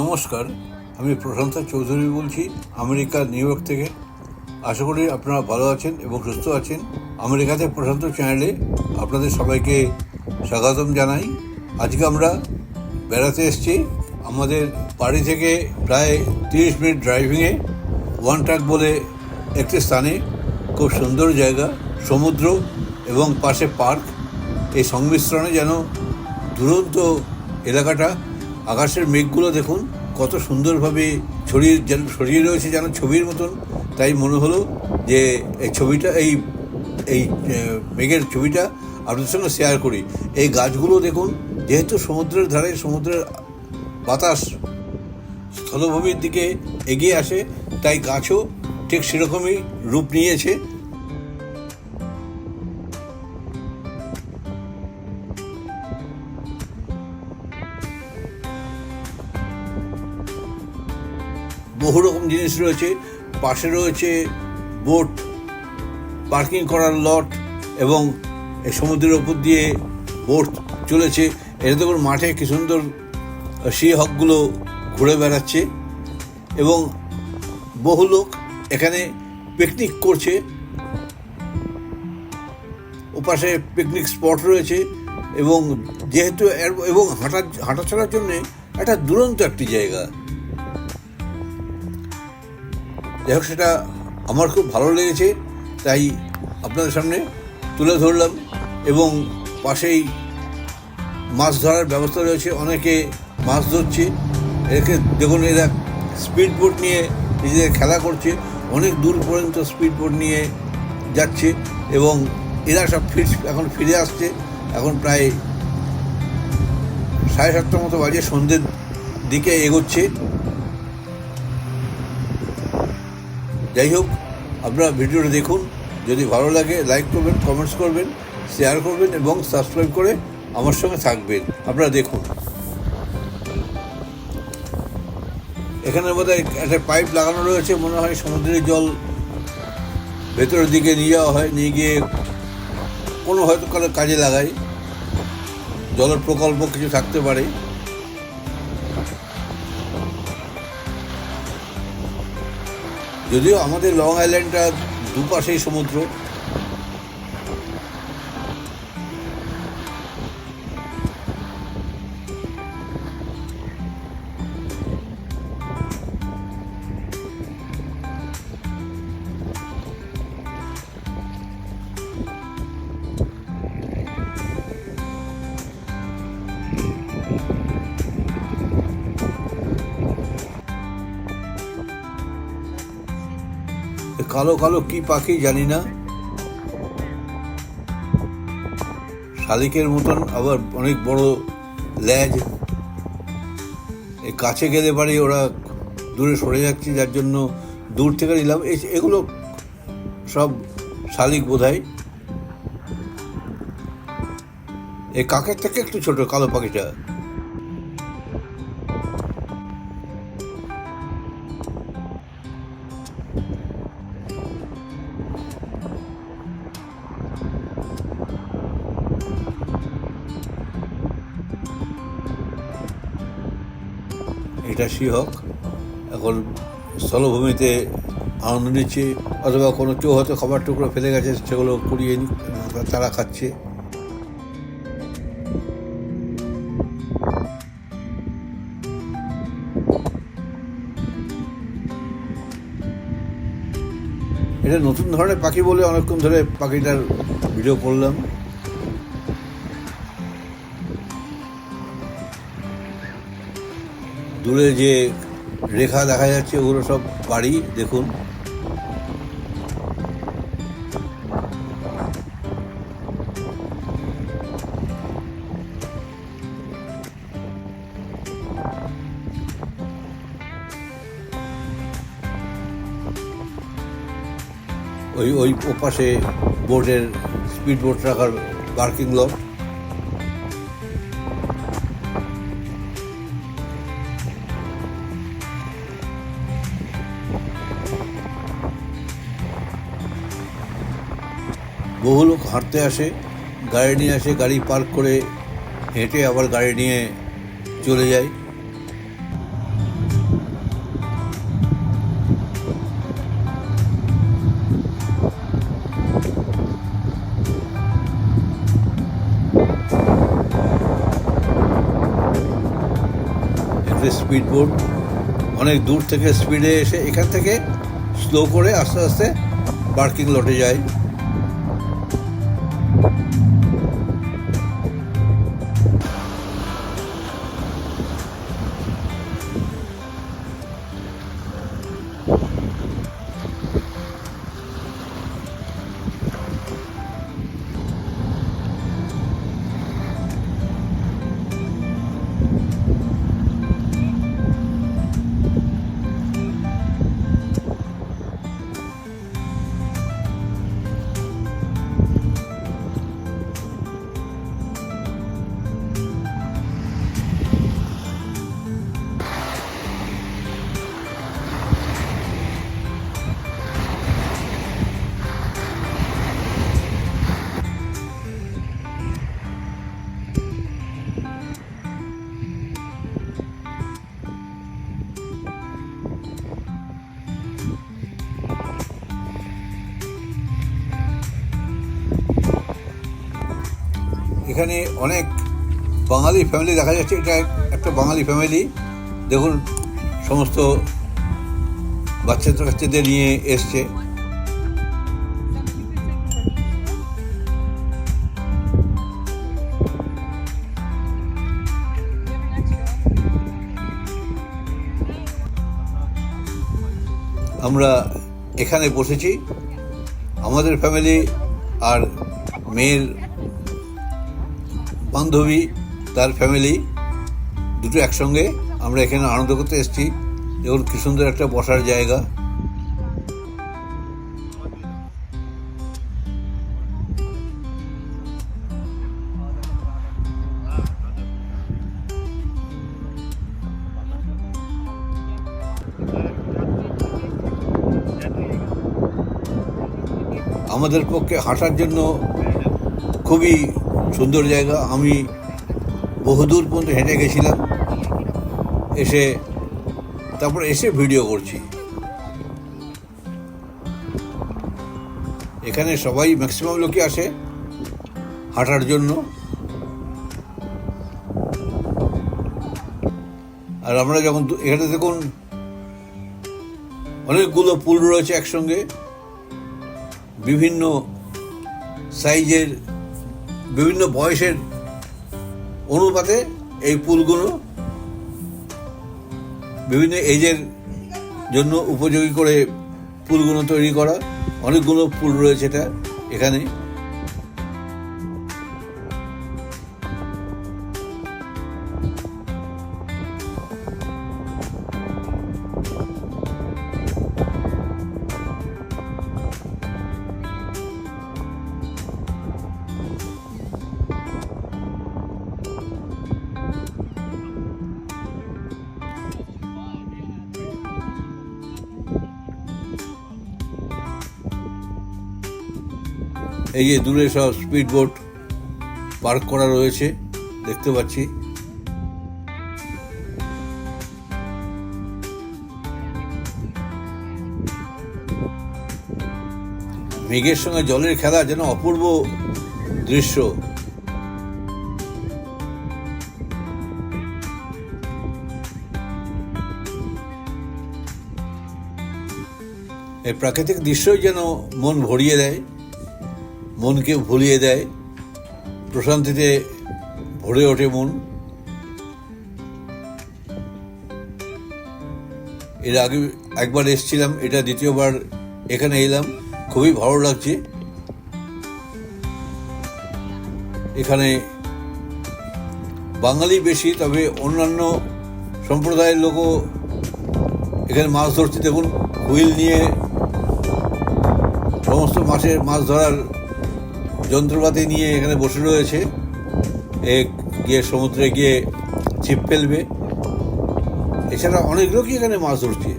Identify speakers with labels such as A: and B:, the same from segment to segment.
A: নমস্কার, আমি প্রশান্ত চৌধুরী বলছি, আমেরিকা, নিউ ইয়র্ক থেকে। আশা করি আপনারা ভালো আছেন এবং সুস্থ আছেন। আমেরিকাতে প্রশান্ত চ্যানেলে আপনাদের সবাইকে স্বাগতম জানাই। আজকে আমরা বেড়াতে এসেছি আমাদের বাড়ি থেকে প্রায় তিরিশ মিনিট ড্রাইভিংয়ে, ওয়ান ট্রাক বলে একটি স্থানে। খুব সুন্দর জায়গা, সমুদ্র এবং পাশে পার্ক। এই সংমিশ্রণে যেন দুরন্ত এলাকাটা আকাশের মেঘগুলো দেখুন, কত সুন্দরভাবে ছড়িয়ে যেন ছড়িয়ে রয়েছে যেন ছবির মতন। তাই মনে হলো যে এই ছবিটা, এই এই মেঘের ছবিটা আপনাদের সঙ্গে শেয়ার করি। এই গাছগুলো দেখুন, যেহেতু সমুদ্রের ধারে সমুদ্রের বাতাস স্থলভূমির দিকে এগিয়ে আসে, তাই গাছও ঠিক সেরকমই রূপ নিয়েছে। বহু রকম জিনিস রয়েছে। পাশে রয়েছে বোট, পার্কিং করার লট এবং সমুদ্রের ওপর দিয়ে বোট চলেছে। এটা দেখুন মাঠে কি সুন্দর সেই হকগুলো ঘুরে বেড়াচ্ছে এবং বহু লোক এখানে পিকনিক করছে। ওপাশে পিকনিক স্পট রয়েছে এবং যেহেতু এবং হাঁটা হাঁটা চলার জন্যে একটা দুরন্ত একটি জায়গা। যাই হোক, সেটা আমার খুব ভালো লেগেছে, তাই আপনাদের সামনে তুলে ধরলাম এবং পাশেই মাছ ধরার ব্যবস্থা রয়েছে, অনেকে মাছ ধরছে। একে দেখুন, এরা স্পিড বোট নিয়ে নিজেদের খেলা করছে, অনেক দূর পর্যন্ত স্পিড বোট নিয়ে যাচ্ছে এবং এরা সব ফির, এখন ফিরে আসছে। এখন প্রায় সাড়ে সাতটার মতো বাজে সন্ধ্যের দিকে এগোচ্ছে। যাই হোক আপনারা ভিডিওটা দেখুন। যদি ভালো লাগে লাইক করবেন কমেন্টস করবেন শেয়ার করবেন এবং সাবস্ক্রাইব করে আমার সঙ্গে থাকবেন। আপনারা দেখুন। এখানের মধ্যে একটা পাইপ লাগানো রয়েছে, মনে হয় সমুদ্রের জল ভেতরের দিকে নিয়ে যাওয়া হয়, নিয়ে গিয়ে কোনো হয়তো কারও কাজে লাগায়। জলের প্রকল্প কিছু থাকতে পারে। যদিও আমাদের লং আইল্যান্ডটা দুপাশেই সমুদ্র কালো কালো কি পাখি জানি না। শালিকের মতন আবার অনেক বড় ল্যাজ। কাছে গেলে পারে ওরা দূরে সরে যাচ্ছে, যার জন্য দূর থেকে নিলাম। এগুলো সব শালিক বোধহয়। এই কাকের থেকে একটু ছোট, কালো পাখিটা। এটা শিহক এখন স্থলভূমিতে আনন্দ নিচ্ছে অথবা কোনো কেউ হয়তো খাবার টুকরো ফেলে গেছে, সেগুলো কুড়িয়ে তারা খাচ্ছে। এটা নতুন ধরনের পাখি বলে অনেকক্ষণ ধরে পাখিটার ভিডিও করলাম। দূরে যে রেখা দেখা যাচ্ছে, ওগুলো সব বাড়ি, দেখুন। ওই ওই ওপাশে বোটের স্পিড বোট রাখার পার্কিং লট। বহু লোক হাঁটতে আসে, গাড়ি নিয়ে আসে, গাড়ি পার্ক করে হেঁটে আবার গাড়ি নিয়ে চলে যায়। একটা স্পিড বোট অনেক দূর থেকে স্পিডে এসে এখান থেকে স্লো করে আস্তে আস্তে পার্কিং লটে যায়। এখানে অনেক বাঙালি ফ্যামিলি দেখা যাচ্ছে। এটা একটা বাঙালি ফ্যামিলি দেখুন, সমস্ত বাচ্চা কাচ্চাদের নিয়ে এসছে। আমরা এখানে বসেছি। আমাদের ফ্যামিলি আর মেয়ের বান্ধবী, তার ফ্যামিলি দুটো একসঙ্গে আমরা এখানে আনন্দ করতে এসেছি। দেখুন কি সুন্দর একটা বসার জায়গা। আমাদের পক্ষে হাঁটার জন্য খুবই সুন্দর জায়গা। আমি বহুদূর পর্যন্ত হেঁটে গেছিলাম। এসে তারপর এসে ভিডিও করছি। এখানে সবাই ম্যাক্সিমাম লোকই আসে হাঁটার জন্য। আর আমরা যখন এখানে দেখুন অনেকগুলো পুল রয়েছে একসঙ্গে। বিভিন্ন সাইজের বিভিন্ন বয়সের অনুপাতে এই পুলগুলো বিভিন্ন এজের জন্য উপযোগী করে পুলগুলো তৈরি করা। অনেকগুলো পুল রয়েছে এটা এখানে। এই যে দূরে সব স্পিড বোট পার্ক করা রয়েছে, দেখতে পাচ্ছি। মেঘের সঙ্গে জলের খেলা যেন অপূর্ব দৃশ্য। এই প্রাকৃতিক দৃশ্যই যেন মন ভরিয়ে দেয়। মনকে ভুলিয়ে দেয়। প্রশান্তিতে ভরে ওঠে মন। এর আগে একবার এসেছিলাম, এটা দ্বিতীয়বার এখানে এলাম। খুবই ভালো লাগছে। এখানে বাঙালি বেশি, তবে অন্যান্য সম্প্রদায়ের লোকও এখানে মাছ ধরছে। দেখুন, হুইল নিয়ে সমস্ত মাছের, মাছ ধরার যন্ত্রপাতি নিয়ে এখানে বসে রয়েছে। এ গিয়ে সমুদ্রে গিয়ে ছিপ ফেলবে। এছাড়া অনেক লোকই এখানে মাছ ধরছে।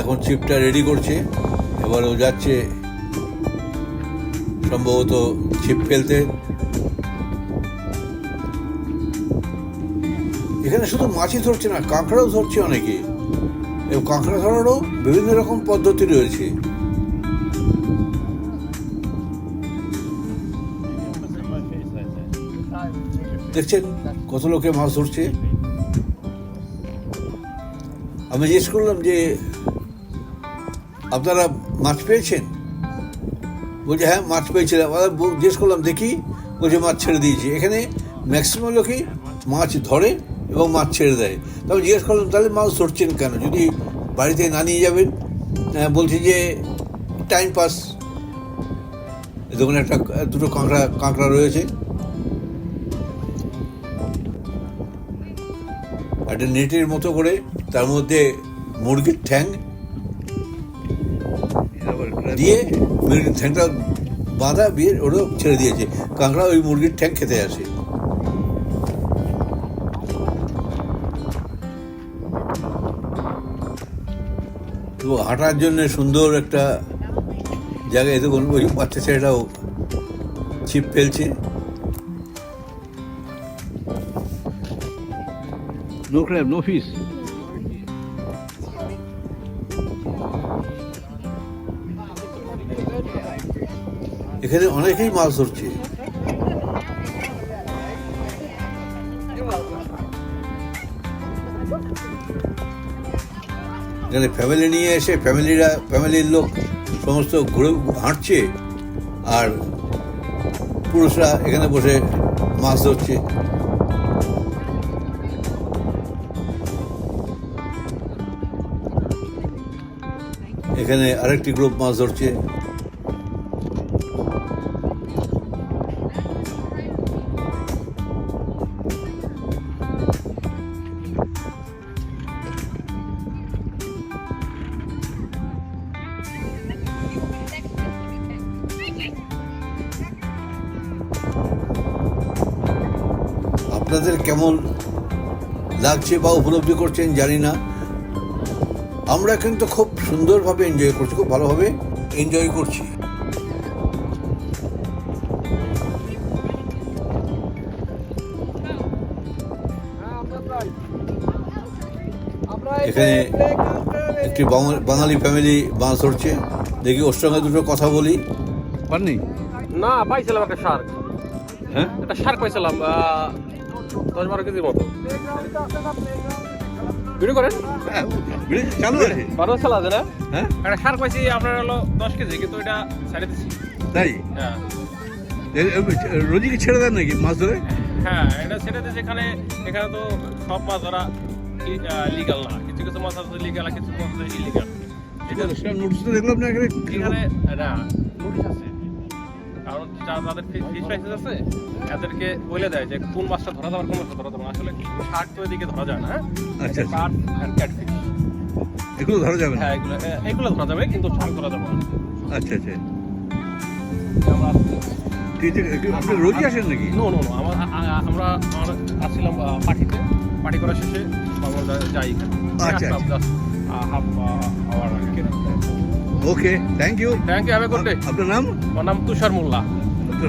A: এখন ছিপটা রেডি করছে। এবার ও যাচ্ছে। সম্ভবত ছিপ ফেলতে। এখানে শুধু মাছই ধরছে না, কাঁকড়াও ধরছে অনেকে। এবং কাঁকড়া ধরারও বিভিন্ন রকম পদ্ধতি রয়েছে। দেখছেন কত লোকে মাছ ধরছে? আমি জিজ্ঞেস করলাম যে, আপনারা মাছ পেয়েছেন? বলছে হ্যাঁ মাছ পেয়েছিলাম। জিজ্ঞেস করলাম, দেখি। বলছে, মাছ ছেড়ে দিয়েছি। এখানে ম্যাক্সিমাম লোকই মাছ ধরে। এবং মাছ ছেড়ে দেয়। তবে জিজ্ঞেস করলাম তাহলে মাছ ধরছেন কেন? যদি বাড়িতে না নিয়ে যাবেন? আহ, বলছে যে টাইম পাস দোকানে একটা দুটো কাঁকড়া কাঁকড়া রয়েছে। একটা নেটের মতো করে তার মধ্যে মুরগির ঠ্যাং দিয়ে মুরগির ঠ্যাংটা বাঁধা বিয়ে ওরা ছেড়ে দিয়েছে। কাঁকড়া ওই মুরগির ঠ্যাং খেতে আসে। তো হাঁটার জন্য সুন্দর একটা জায়গায় দেখুন ওই বাচ্চা ছেলেটাও ছিপ ফেলছে। নো ক্র্যাব নো ফিস এখানে অনেকেই মাছ ধরছে। এখানে ফ্যামিলি নিয়ে এসে ফ্যামিলিরা ফ্যামিলির লোক সমস্ত ঘুরে হাঁটছে আর পুরুষরা এখানে বসে মাছ ধরছে। এখানে আরেকটি গ্রুপ মাছ ধরছে। আপনাদের কেমন লাগছে বা উপলব্ধি করছেন জানি না। আমরা কিন্তু খুব সুন্দরভাবে এনজয় করছি খুব ভালোভাবে এনজয় করছি। এখানে একটি বাঙালি ফ্যামিলি মাছ ধরছে। দেখি ওর সঙ্গে দুটো কথা বলি। পাননি?
B: না পাইছিলাম একটা শার্ক।
A: হ্যাঁ?
B: একটা শার্ক পাইছিলাম দশ বারো কেজির মতো। ভিডিও করেন?
A: চালু আছে।
B: বারো সাল আছে না?
A: হ্যাঁ?
B: একটা শার্ক পাইছি আপনার হলো দশ কেজি কিন্তু এটা ছাড়ে দিচ্ছি
A: তাই?
B: হ্যাঁ।
A: রোজিকে ছেড়ে দেন নাকি মাছ ধরে?
B: হ্যাঁ এটা ছেড়ে দিচ্ছি এখানে। এখানে তো সব মাছ ধরা লিগাল না। কিছু কিছু মাছ আছে লিগাল আর কিছু মাছ আছে ইলিগাল
A: নোটিস তো দেখলাম না এখানে।
B: এখানে না নোটিশ আছে। তাদের ফিশ আছে এদেরকে বলে দেয় যে কোন মাছটা ধরা যাবে কোন মাছটা ধরা যাবে আসলে শার্ক তো এদিকে ধরা যায় না হ্যাঁ?
A: আচ্ছা।
B: কার্প অ্যান্ড ক্যাটফিশ
A: এগুলো ধরা যাবে
B: হ্যাঁ এগুলো এগুলো ধরা যাবে কিন্তু শার্ক ধরা যাবে না।
A: আচ্ছা আচ্ছা। আপনি রোজই আসেন নাকি?
B: নো নো নো আমার আমরা আমরা আসছিলাম পার্টিতে। পার্টি শেষে আমরা যাই
A: আচ্ছা,
B: half hour
A: okay thank you
B: thank you have a good day
A: আপনার নাম?
B: আমার নাম তুষার মোল্লা। I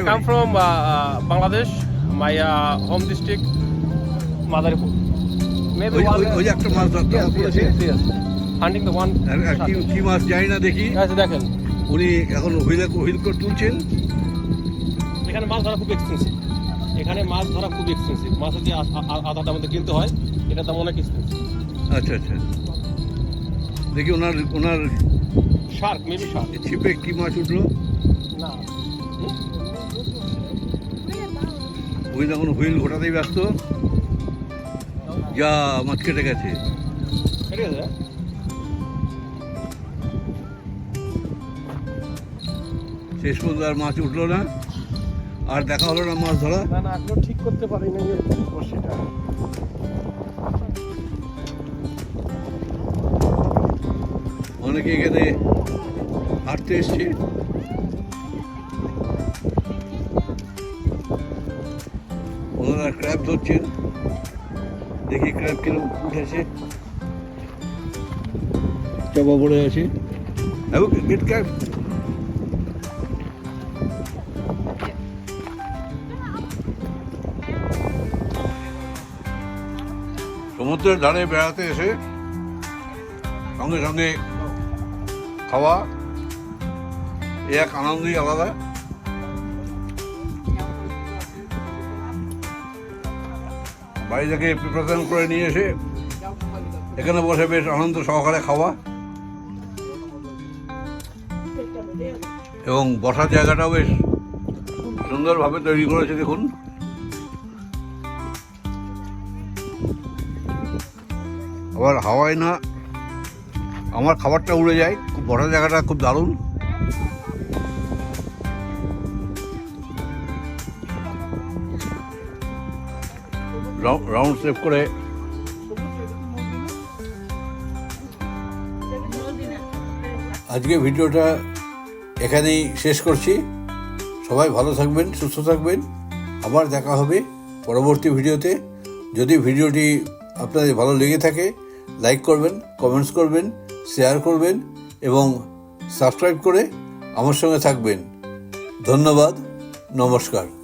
B: come from uh, uh, Bangladesh. My uh, home district, Madaripur. Maybe
A: ওই-
B: one.
A: ওই- ওই একটা মাছ ধরতে
B: Yes, yes,
A: বলেছে।
B: yes, yes. Hunting the one.
A: আর- আর কি কি মাছ জানি না দেখি।
B: আচ্ছা দেখেন।
A: উনি এখন হুইলে হুইল করে তুলছেন।
B: এখানে মাছ ধরা খুব এক্সপেন্সিভ এখানে মাছ ধরা খুব এক্সপেন্সিভ মাছ হচ্ছে আ- আ- আধা দামে কিনতে হয়। এটা দাম অনেক এক্সপেন্সিভ
A: আচ্ছা আচ্ছা। দেখি ওনার ওনার
B: শার্ক মেবি শার্ক
A: ছিপে কি মাছ উঠল?
B: না।
A: উনি তখন হুইল ঘোটাতেই ব্যস্ত। যা মাছ কেটে গেছে। শেষ পর্যন্ত আর মাছ উঠল না। আর দেখা হলো না মাছ ধরা।
B: না না ঠিক করতে পারিনি বড়শিটা
A: অনেকে এখানে হাঁটতে এসছে। ওনারা ক্র্যাব ধরছেন দেখি ক্র্যাব কীরকম উঠেছে। চাপা পড়ে আছে। এবং গেট ক্র্যাব সমুদ্রের ধারে বেড়াতে এসে সঙ্গে সঙ্গে খাওয়া এক আনন্দই আলাদা। বাড়ি থেকে প্রিপারেশন করে নিয়ে এসে এখানে বসে বেশ আনন্দ সহকারে খাওয়া এবং বসার জায়গাটাও বেশ সুন্দরভাবে তৈরি করেছে, দেখুন। আবার হাওয়ায় না, আমার খাবারটা উড়ে যায়, বসার জায়গাটা খুব দারুণ। রাউন্ড সেভ করে। আজকে ভিডিওটা এখানেই শেষ করছি। সবাই ভালো থাকবেন, সুস্থ থাকবেন। আবার দেখা হবে পরবর্তী ভিডিওতে। যদি ভিডিওটি আপনাদের ভালো লেগে থাকে, লাইক করবেন, কমেন্টস করবেন, শেয়ার করবেন এবং সাবস্ক্রাইব করে আমার সঙ্গে থাকবেন। ধন্যবাদ, নমস্কার।